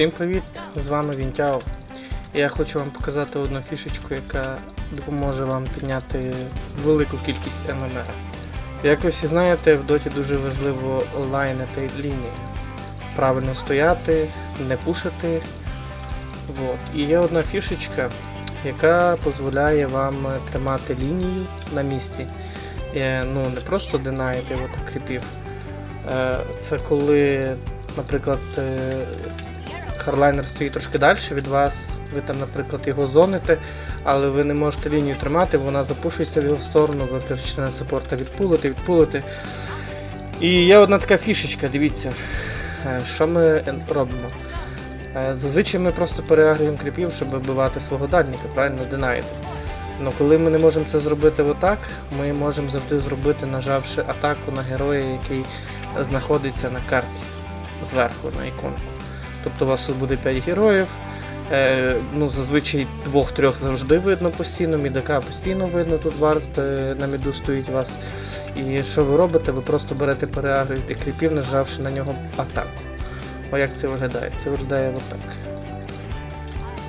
Всім привіт! З вами Вінтяо. Я хочу вам показати одну фішечку, яка допоможе вам підняти велику кількість ММР. Як ви всі знаєте, в доті дуже важливо лайнити лінії. Правильно стояти, не пушити. Вот. І є одна фішечка, яка дозволяє вам тримати лінію на місці. Е, Ну, не просто динаєте от кріпів. Е, Це коли, наприклад, е, харлайнер стоїть трошки далі від вас, ви там, наприклад, його зоните, але ви не можете лінію тримати, вона запушується в його сторону, ви кричите на саппорта відпулити, відпулити. І є одна така фішечка, дивіться, е, що ми робимо. Е, Зазвичай ми просто переагруємо кріпів, щоб вбивати свого дальника, правильно динаєте. Ну коли ми не можемо це зробити отак, ми можемо завжди зробити, нажавши атаку на героя, який знаходиться на карті зверху на іконку. Тобто у вас тут буде 5 героїв. Е, ну, зазвичай двох-трьох завжди видно постійно, мідака постійно видно, тут варт е, на міду стоїть вас. І що ви робите? Ви просто берете переагруєте кріпів, нажавши на нього атаку. О, як це виглядає? Це виглядає отак.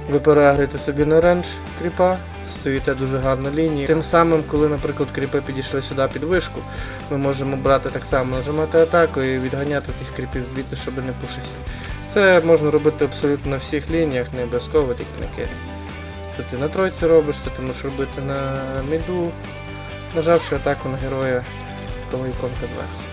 Ви переагруєте собі на рендж кріпа, стоїте дуже гарно лінії. Тим самим, коли, наприклад, кріпи підійшли сюди під вишку, ми можемо брати так само, нажимати атаку і відганяти тих кріпів звідси, щоб не пушився. Це можна робити абсолютно на всіх лініях, не обов'язково тільки на керрі. Це ти на тройці робиш, це ти можеш робити на міду, нажавши атаку на героя, коли іконка зверху.